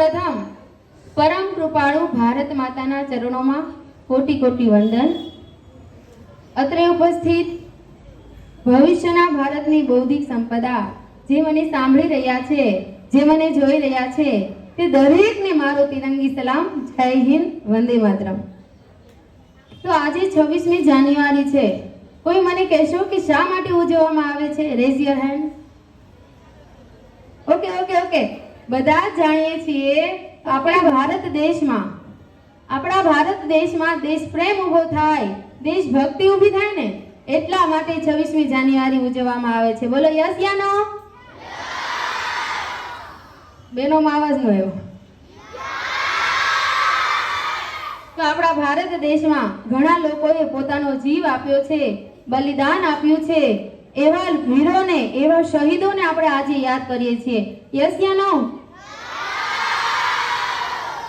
પ્રથમ પરમ કૃપાળુ ભારત માતાના ચરણોમાં કોટી કોટી વંદન. અત્રે ઉપસ્થિત ભવિષ્યના ભારતની બૌદ્ધિક સંપદા જે મને સાંભળી રહ્યા છે, જે મને જોઈ રહ્યા છે, તે દરેકને મારો તિરંગી સલામ. જય હિન્દ, વંદે માતરમ. તો આજે છવ્વીસમી જાન્યુઆરી છે. કોઈ મને કહેશો કે શા માટે ઉજવવામાં આવે છે? Raise your hand okay okay okay બધા જ જાણીએ છીએ આપણા ભારત દેશમાં. આપણા ભારત દેશમાં દેશ પ્રેમ ઊભો થાય દેશભક્તિ ઊભી થાય ને, એટલા માટે છવ્વીસમી જાન્યુઆરી ઉજવવામાં આવે છે. બોલો, યસ યાનો બેનો માવાજ નો એવો તો આપણા ભારત દેશમાં ઘણા લોકોએ પોતાનો જીવ આપ્યો છે, બલિદાન આપ્યું છે, એવા વીરોને, એવા શહીદોને આપણે આજે યાદ કરીએ છીએ. યસ યા નો?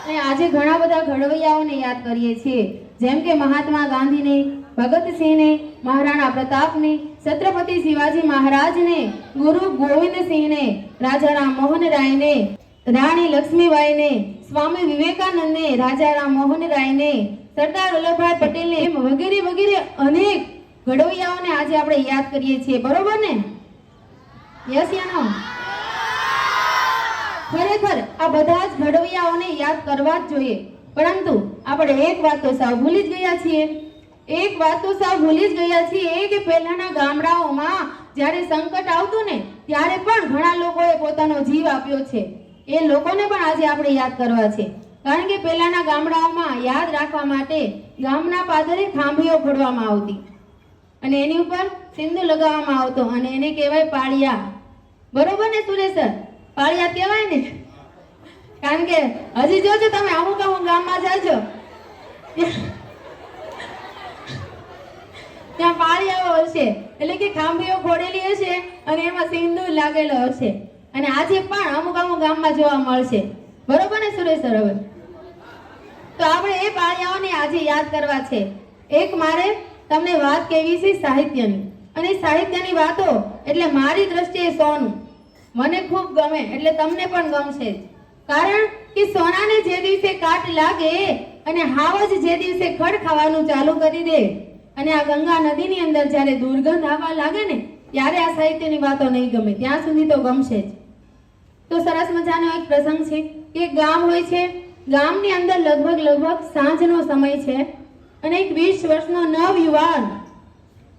અને આજે ઘણા બધા ઘડવૈયાઓને યાદ કરીએ છીએ. જેમ કે મહાત્મા ગાંધીને, ભગતસિંહને, મહારાણા પ્રતાપને, છત્રપતિ શિવાજી મહારાજને, ગુરુ ગોવિંદસિંહને રાજા રામ મોહન રાયને રાણી લક્ષ્મીબાઈને, સ્વામી વિવેકાનંદને રાજા રામ મોહન રાયને સરદાર વલ્લભભાઈ પટેલને એમ વગેરે વગેરે અનેક ઘડવૈયાઓને આજે આપણે યાદ કરીએ છીએ. બરોબર ને? યસ યા નો? ખરેખર આ બધા જ ઘડવૈયાઓને યાદ કરવા જ જોઈએ. પરંતુ આપણે એક વાત તો સાવ ભૂલી જ ગયા છીએ. એક વાત તો સાવ ભૂલી જ ગયા છીએ કે પહેલાના ગામડાઓમાં જ્યારે સંકટ આવતું ને, ત્યારે પણ ઘણા લોકોએ પોતાનો જીવ આપ્યો છે. એ લોકોને પણ આજે આપણે યાદ કરવા છે. કારણ કે પહેલાના ગામડાઓમાં યાદ રાખવા માટે ગામના પાદરે ખાંભીઓ ફોડવામાં આવતી. અને એની ઉપર સિંદૂર લગાવવામાં આવતો અને એને કહેવાય પાળિયા. બરોબર ને સુરેશ સર? પાળિયા કહેવાય ને? કારણ કે હજી જોજો તમે, અમુક અમુક ગામમાં જાજો ત્યાં પાળિયાઓ હશે. એટલે કે ખાંભીઓ ફોડેલી હશે અને એમાં સિંદૂર લાગેલો હશે. અને આજે પણ અમુક અમુક ગામમાં જોવા મળશે. બરોબર ને સુરેશ સર હવે? તો આપણે એ પાળિયાઓને આજે યાદ કરવા છે. એક મારે તમને વાત કહેવી છે સાહિત્યની. અને સાહિત્યની વાતો એટલે મારી દ્રષ્ટિએ સોનું. મને ખૂબ ગમે, એટલે તમને પણ ગમશે કારણ કે સોનાને જે દિવસે કાટ લાગે અને હાવ જ જે દિવસે ખડ ખાવાનું ચાલુ કરી દે અને આ ગંગા નદીની અંદર જ્યારે દુર્ગંધ આવવા લાગે ને, ત્યારે આ સાહિત્યની વાતો નહીં ગમે. ત્યાં સુધી તો ગમશે જ. તો સરસ મજાનો એક પ્રસંગ છે કે ગામ હોય છે, ગામની અંદર લગભગ લગભગ સાંજનો સમય છે અને એક વીસ વર્ષનો નવ યુવાન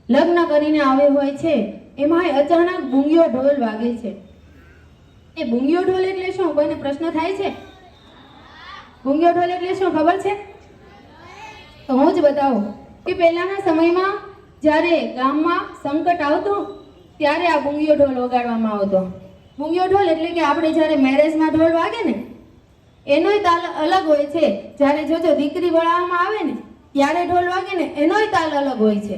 લગ્ન કરીને આવ્યો હોય છે. એમાં અચાનક બુંગિયો ઢોલ વાગે છે. એ ભૂંગિયો ઢોલ એટલે શું? કોઈને પ્રશ્ન થાય છે? ભૂંગિયો ઢોલ એટલે શું ખબર છે? તો હું જ બતાવું કે પહેલાના સમયમાં જ્યારે ગામમાં સંકટ આવતું, ત્યારે આ ભૂંગિયો ઢોલ વગાડવામાં આવતો. ભૂંગિયો ઢોલ એટલે કે આપણે જ્યારે મેરેજમાં ઢોલ વાગે ને, એનોય તાલ અલગ હોય છે. જ્યારે જોજો દીકરી વળાવવામાં આવે ને, ત્યારે ઢોલ વાગે ને, એનોય તાલ અલગ હોય છે.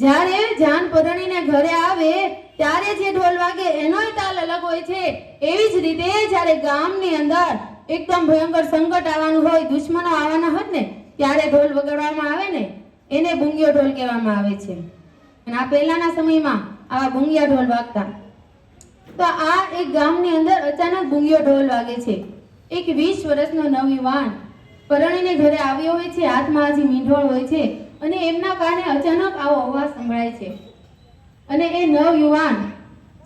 જ્યારે જાન પરણીને ઘરે આવે, ત્યારે જે ઢોલ વાગે એનોય તાલ અલગ હોય છે. એવી જ રીતે જ્યારે ગામની અંદર એકદમ ભયંકર સંકટ આવવાનું હોય, દુશ્મનો આવવાના હોય ને, ત્યારે ઢોલ વગાડવામાં આવે ને, એને ભૂંગિયો ઢોલ કહેવામાં આવે છે. અને આ પહેલાના સમયમાં આવા ભૂંગિયા ઢોલ વાગતા. તો આ એક ગામની અંદર અચાનક ભૂંગિયો ઢોલ વાગે છે. એક વીસ વર્ષનો નવયુવાન પરણીને ઘરે આવ્યો હોય છે. હાથમાં હજી મીંઢોળ હોય છે. અને એમના કારણે અચાનક આવો અવાજ સંભળાય છે. અને એ નવયુવાન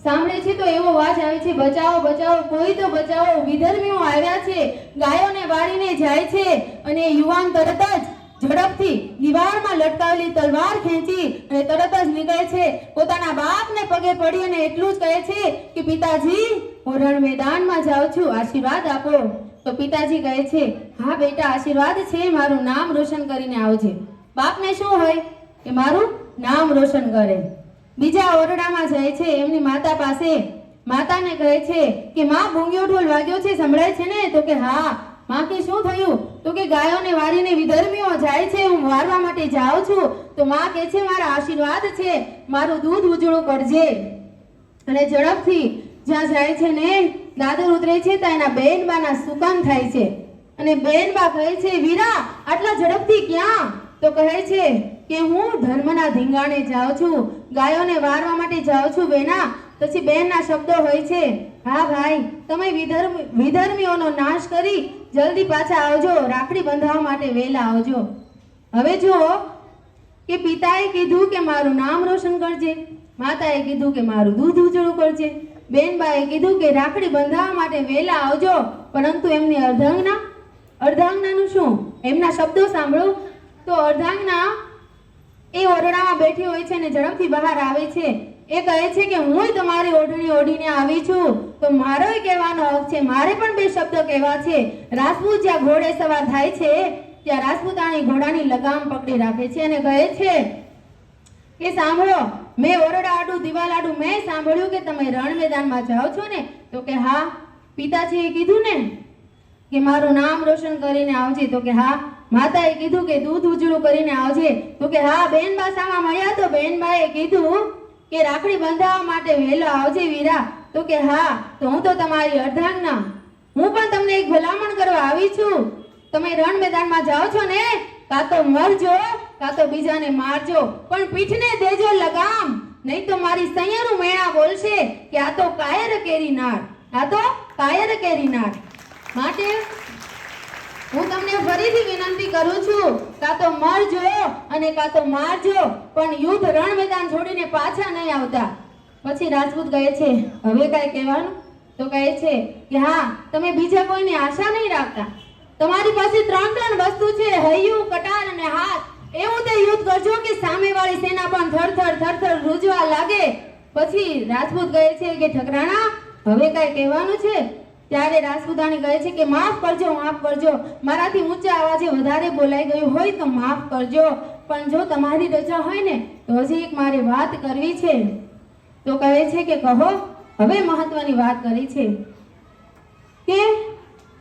સાંભળે છે તો એવો અવાજ આવે છે, બચાવો બચાવો, કોઈ તો બચાવો, વિધર્મીઓ આવ્યા છે, ગાયોને વાળીને જાય છે. અને યુવાન તરત જ ઝડપથી દીવારમાં લટકાવેલી તલવાર ખેંચી અને તરત જ નીકળે છે. પોતાના બાપને પગે પડી અને એટલું જ કહે છે કે, પિતાજી, હું રણ મેદાનમાં જાઉં છું, આશીર્વાદ આપો. તો પિતાજી કહે છે, હા બેટા, આશીર્વાદ છે, મારું નામ રોશન કરીને આવજે. બાપને શું હોય? કે મારું નામ રોશન કરે. બીજા ઓરડામાં જાય છે, એમની માતા પાસે. માતાને કહે છે કે, માં ભૂંગ્યો ઢોલ વાગ્યો છે, સંભળાય છે ને? તો કે, હા. માં કે શું થયું? તો કે, ગાયોને વારીને વિધર્મીઓ જાય છે, હું વારવા માટે જાઉં છું. તો માં કે છે, મારા આશીર્વાદ છે, મારું દૂધ ઉજળું કરજે. અને ઝડપથી જ્યાં જાય છે ને, દાદર ઉતરે છે, ત્યાં એના બેનબાના સુકાન થાય છે. અને બેનબા કહે છે, વીરા, આટલા ઝડપથી ક્યાં? તો કહે છે કે હું ધર્મના ધીંગાણે જાઉં છું, ગાયોને વારવા માટે જાઉં છું બેના પછી બેનના શબ્દો હોય છે, હા ભાઈ, તમે વિધર્મ, વિધર્મીઓનો નાશ કરી જલ્દી પાછા આવજો, રાખડી બંધાવવા માટે વહેલા આવજો. હવે જુઓ કે પિતાએ કીધું કે મારું નામ રોશન કરજે, માતાએ કીધું કે મારું દૂધ ઉજળું કરજે, બેનબાએ કીધું કે રાખડી બંધાવવા માટે વહેલા આવજો, પરંતુ એમની અર્ધાંગના, અર્ધાંગનાનું શું? એમના શબ્દો સાંભળો તો અર્ધાંગના એ ઓરડામાં બેઠી હોય છે અને ઝડપથી બહાર આવે છે. એ કહે છે કે હું તમારી ઓઢણી ઓઢીને આવી છું. તો મારોય કહેવાનો હક છે, મારે પણ બે શબ્દ કહેવા છે. રાજપૂત જ્યાં ઘોડે સવાર થાય છે, ત્યાં રાજપૂતાણી ઘોડાની લગામ પકડી રાખે છે અને કહે છે કે સાંભળો, મેં ઓરડા આડું, દિવાલ આડું, મેં સાંભળ્યું કે તમે રણ મેદાનમાં જાઓ છો ને? તો કે હા, પિતાજીએ કીધું ને કે મારું નામ રોશન કરીને આવજે. તો કે હા માતાએ કીધું કે દૂધ ઉજળું કરીને આવજે. તો કે હા, બેનબા સામા મળ્યા તો બેનબાએ કીધું કે રાખડી બંધાવવા માટે વહેલો આવજે વીરા. તો કે હા, તો હું તો તમારી અર્ધાંગના હું પણ તમને એક ભલામણ કરવા આવી છું. તમે રણ મેદાનમાં જાઓ છો ને, કાં તો મરજો, કાં તો બીજાને મારજો, પણ પીઠને દેજો લગામ. નહીં તો મારી સૈયારું મેણા બોલશે કે આ તો કાયર કેરી નાળ. આ તો કાયર કેરી નાળ. માટે હું તમને ફરીથી વિનંતી કરું છું, કાં તો મરજો અને કાં તો મારજો, પણ યુદ્ધ રણ મેદાન છોડીને પાછા નહીં આવતા. પછી રાજપૂત કહે છે, હવે કાંઈ કહેવાનું? તો કહે છે કે, હા, તમે બીજા કોઈની આશા નહીં રાખતા. તમારી પાસે ત્રણ ત્રણ વસ્તુ છે, હૈયું, કટાર અને હાથ. એવું તે યુદ્ધ કરજો કે સામેવાળી સેના પણ થરથર થરથર રૂજવા લાગે. પછી રાજપૂત કહે છે કે, ઠકરાણા, હવે કાંઈ કહેવાનું છે? ત્યારે રાજપૂતાણી કહે છે કે, માફ કરજો માફ કરજો. મારાથી ઊંચા અવાજે વધારે બોલાઈ ગયું હોય તો માફ કરજો. પણ જો તમારી રજા હોય ને, તો હજી એક મારે વાત કરવી છે. તો કહે છે કે, કહો, હવે મહત્વની વાત કરી છે. કે,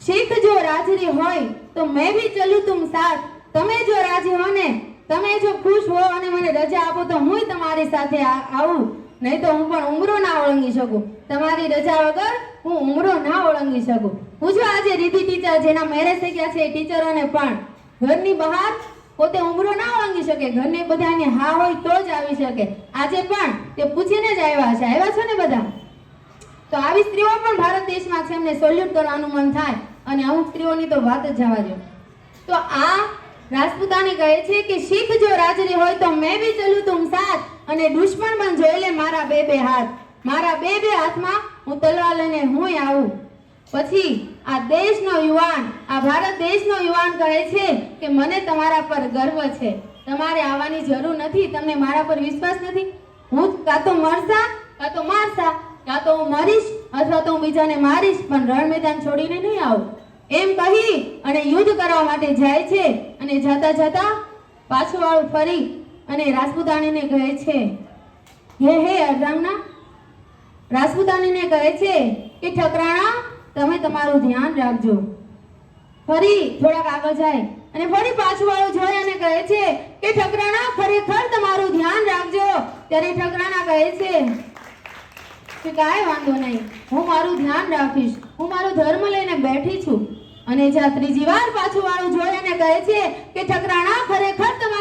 શીખ જો રાજરી હોય, તો મેં ભી ચલું તુમ સાથ. તમે જો રાજી હો ને, તમે જો ખુશ હો અને મને રજા આપો, તો હું તમારી સાથે આવું. નહીં તો હું પણ ઉમરો ના ઓળંગી શકું. તમારી રજા વગર હું ઉમરો ના ઓળંગી શકું. પૂછો આજે રીતિ ટીચર જેના મેરેજ થઈ છે એ ટીચરોને પણ ઘરની બહાર પોતે ઉમરો ના ઓળંગી શકે, ઘરને બધાને હા હોય તો જ આવી શકે. આજે પણ તે પૂછીને જ આવ્યા છે. આવ્યા છો ને બધા? તો આવી સ્ત્રીઓ પણ ભારત દેશમાં છે, એમને સોલ્યુટ કરવાનું મન થાય અને અમુક સ્ત્રીઓની તો વાત જ જવા દો. તો આ રાજપૂતાણી કહે છે કે શીખ જો રાજરી હોય તો મેં બી ચલું તુમ સાથ અને દુશ્મન પણ જોઈ લે મારા બે બે હાથ. મારા બે બે હાથમાં હું તલવાર લઈને હું આવું. પછી આ દેશનો યુવાન, આ ભારત દેશનો યુવાન કહે છે કે મને તમારા પર ગર્વ છે. તમારે આવવાની જરૂર નથી, તમને મારા પર વિશ્વાસ નથી. હું કાં તો મરસા, કાં તો મારસા, કાં તો હું મરીશ, અથવા તો હું બીજાને મારીશ, પણ રણ મેદાન છોડીને નહીં આવું. એમ કહી અને યુદ્ધ કરવા માટે જાય છે અને જતા જતા પાછું વાળું ફરી અને રાજપૂતાણીને કહે છે, હે હે અર્ધાંગના રાજપૂતાણીને કહે છે કે, ઠકરાણા, તમે તમારું ધ્યાન રાખજો. ફરી થોડાક આગળ જાય અને ફરી પાછું વાળું જોઈ અને કહે છે કે, ઠકરાણા, ખરેખર તમારું ધ્યાન રાખજો. ત્યારે ઠકરાણા કહે છે કે, કાંઈ વાંધો નહીં. હું મારું ધ્યાન રાખીશ. હું મારો ધર્મ લઈને બેઠી છું. અને જ્યાં ત્રીજી વાર પાછું વાળું જોઈ અને કહે છે કે, ઠકરાણા, ખરેખર તમારું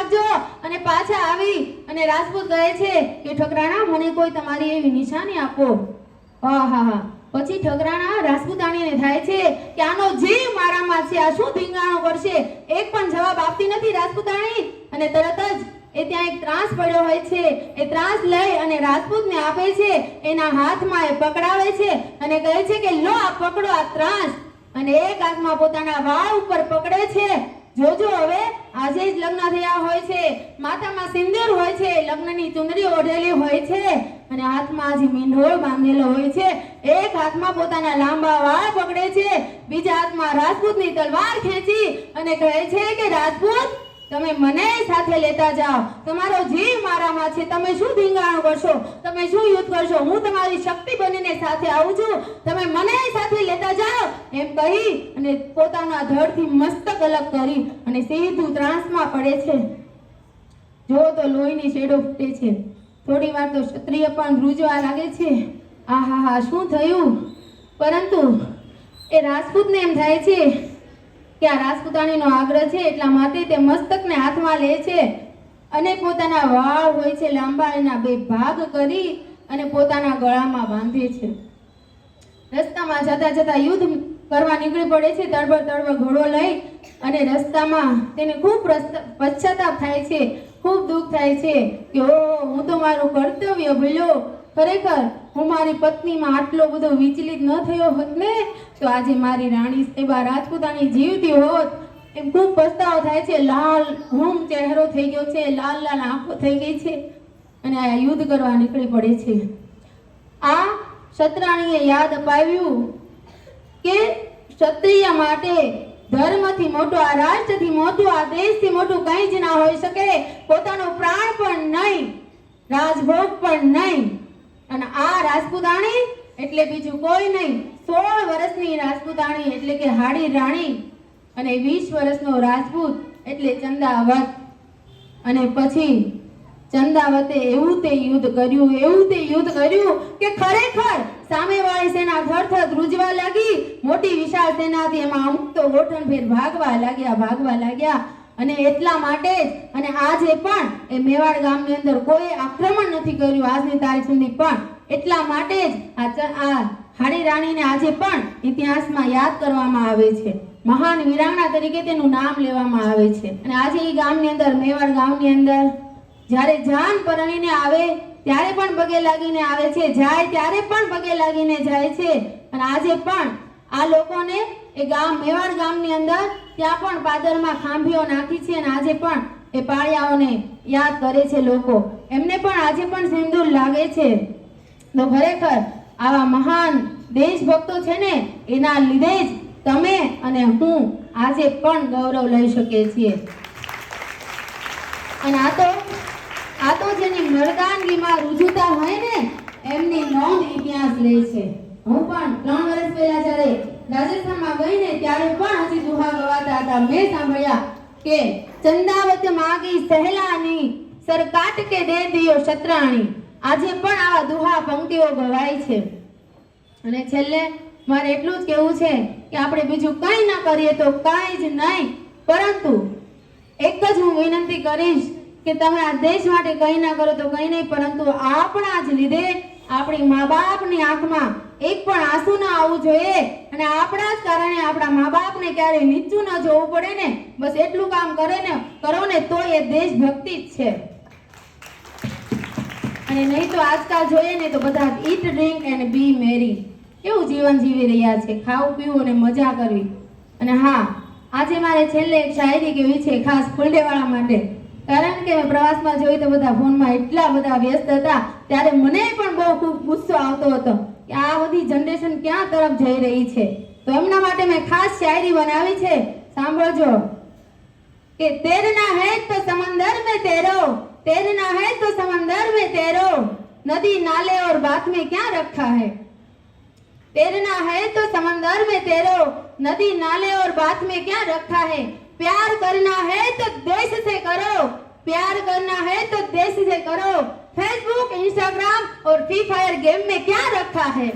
રાખજો. અને પાછા આવી અને રાજપૂત કહે છે કે ઠકરાણા મને કોઈ તમારી એવી નિશાની આપો. આહાહા. પછી ઠકરાણા રાજપૂતાણીને થાય છે કે, આનો જીવ મારામાં છે. આ શું ધીંગાણો કરશે? એક પણ જવાબ આપતી નથી રાજપૂતાણી. અને તરત જ એ ત્યાં એક ત્રાસ પડ્યો હોય છે. એ ત્રાસ લઈ અને રાજપૂતને આપે છે. એના હાથમાં એ પકડાવે છે અને કહે છે કે, લો, આ પકડો આ ત્રાસ. અને એક હાથમાં પોતાના વાળ ઉપર પકડે છે. જોજો હવે આજે જ લગ્ન થયા હોય છે. માથામાં સિંદૂર હોય છે. લગ્નની ચુંદડી ઓઢેલી હોય છે. અને હાથમાં આજે મીંઢોળ બાંધેલો હોય છે. એક હાથમાં પોતાના લાંબા વાળ પકડે છે. બીજા હાથમાં રાજપૂતની તલવાર ખેંચી અને કહે છે કે, રાજપૂત તમે મને સાથે લેતા જાઓ. તમારો જીવ મારામાં છે. તમે શું ધીંગાણું કરશો? તમે શું યુદ્ધ કરશો? હું તમારી શક્તિ બનીને સાથે આવું છું. તમે મને સાથે લેતા જાઓ. એમ કહી અને પોતાના ધડથી મસ્તક અલગ કરી અને સીધું ત્રાસમાં પડે છે. જો તો લોહીની શેડો ફૂટે છે. થોડી વાર તો ક્ષત્રિય પણ ધ્રુજવા લાગે છે. આહાહા, શું થયું? પરંતુ એ રાજપૂતને એમ થાય છે કે આ રાજપૂતાણીનો આગ્રહ છે એટલા માટે તે મસ્તકને હાથમાં લે છે અને પોતાના વાળ હોય છે લાંબા એના બે ભાગ કરી અને પોતાના ગળામાં બાંધે છે. રસ્તામાં જતા જતા યુદ્ધ કરવા નીકળી પડે છે, તળબળ તળબળ ઘોડો લઈ અને રસ્તામાં તેને ખૂબ પશ્ચાતાપ થાય છે, ખૂબ દુઃખ થાય છે કે ઓ હું તો મારું કર્તવ્ય ભૂલ્યો. ખરેખર હું મારી પત્નીમાં આટલો બધો વિચલિત ન થયો હોત ને? તો આજે મારી રાણી સેવા રાજપૂતાની જીવતી હોત, એમ ખૂબ પસ્તાવો થાય છે. લાલ હોમ ચહેરો થઈ ગયો છે, લાલ લાલ આંખો થઈ ગઈ છે અને આ યુદ્ધ કરવા નીકળી પડે છે. આ ક્ષત્રાણીએ યાદ અપાવ્યું કે ક્ષત્રિય માટે ધર્મથી મોટું, આ રાષ્ટ્રથી મોટું, આ દેશથી મોટું કંઈ જ ના હોઈ શકે. પોતાનો પ્રાણ પણ નહીં, રાજભોગ પણ નહીં. અને આ રાજપૂતાણી એટલે બીજું કોઈ નહીં. સોળ વર્ષની રાજપૂતાણી એટલે કે હાડી રાણી અને વીસ વર્ષનો રાજપૂત એટલે ચંદાવત. અને પછી ચંદાવતે એવું તે યુદ્ધ કર્યું, એવું તે યુદ્ધ કર્યું કે ખરેખર સામેવાળી સેના થરથર ધ્રુજવા લાગી, મોટી વિશાળ સેનાથી એમાં અમુક તો ગોઠણભેર ભાગવા લાગ્યા ભાગવા લાગ્યા. અને એટલા માટે જ, અને આજે પણ એ મેવાડ ગામની અંદર કોઈ આક્રમણ નથી કર્યું આજની તારીખ સુધી પણ. એટલા માટે જ આ હાડી રાણીને આજે પણ ઇતિહાસમાં યાદ કરવામાં આવે છે. મહાન વીરાંગના તરીકે તેનું નામ લેવામાં આવે છે. અને આજે એ ગામની અંદર, મેવાડ ગામની અંદર, જ્યારે જાન પરણીને આવે, ત્યારે પણ પગે લાગીને આવે છે. જાય ત્યારે પણ પગે લાગીને જાય છે. અને આજે પણ આ લોકોને એ ગામ, મેવાડ ગામની અંદર ત્યાં પણ પાદરમાં ખાંભીઓ નાખી છે અને આજે પણ એ પાળિયાઓને યાદ કરે છે લોકો. એમને પણ આજે પણ સિંદૂર લાગે છે. તો ખરેખર આવા મહાન દેશભક્તો છે ને, એના લીધે જ તમે અને હું આજે પણ ગૌરવ લઈ શકીએ છીએ. અને આ તો આ તો જેની મરદાનગીમાં રુજુતા હોય ને, એમની નોંધ ઇતિહાસ લે છે. હું પણ ત્રણ વર્ષ પહેલા જ્યારે રાજસ્થાનમાં ગઈ ને, ત્યારે પણ હજી દુહા ગવાતા હતા. મેં સાંભળ્યા કે, ચંદાવત માગી સહેલાની સરકાટ કે દે દિયો શતરાણી. આજે પણ આવા દુહા પંક્તિઓ ગવાય છે. અને છેલ્લે મારે એટલું જ કહેવું છે કે આપણે બીજું કંઈ ના કરીએ તો કાંઈ જ નહીં. પરંતુ એક જ હું વિનંતી કરીશ કે તમે આ દેશ માટે કંઈ ના કરો તો કંઈ નહીં, પરંતુ આપણા જ લીધે આપણી મા બાપની આંખમાં એક પણ આંસુ ના આવવું જોઈએ. અને આપણા જ કારણે આપણા મા બાપને ક્યારેય નીચું ન જોવું પડે ને. બસ એટલું કામ કરે ને, કરો ને તો એ દેશભક્તિ જ છે. અને નહીં તો આજકાલ જોઈએ ને તો બધા ઈટ ડ્રિંક એન્ડ બી મેરી એવું જીવન જીવી રહ્યા છે? ખાવું, પીવું અને મજા કરવી. અને હા, આજે મારે છેલ્લે એક શાયરી કેવી છે ખાસ ફૂલડેવાળા માટે. કારણ કે મેં પ્રવાસમાં જોઈ તો બધા ફોનમાં એટલા બધા વ્યસ્ત હતા, ત્યારે મને પણ બહુ ખૂબ ગુસ્સો આવતો હતો કે આ બધી જનરેશન ક્યાં તરફ જઈ રહી છે? તો એમના માટે મેં ખાસ શાયરી બનાવી છે. સાંભળજો. કે તેરના હે તો સમંદર મેં તેરો. तैरना है तो समंदर में तैरो। नदी, नाले और बात में क्या रखा है? तैरना है तो समंदर में तैरो। नदी, नाले और बात में क्या रखा है? प्यार करना है तो देश से करो। प्यार करना है तो देश से करो। फेसबुक इंस्टाग्राम और फ्री फायर गेम में क्या रखा है?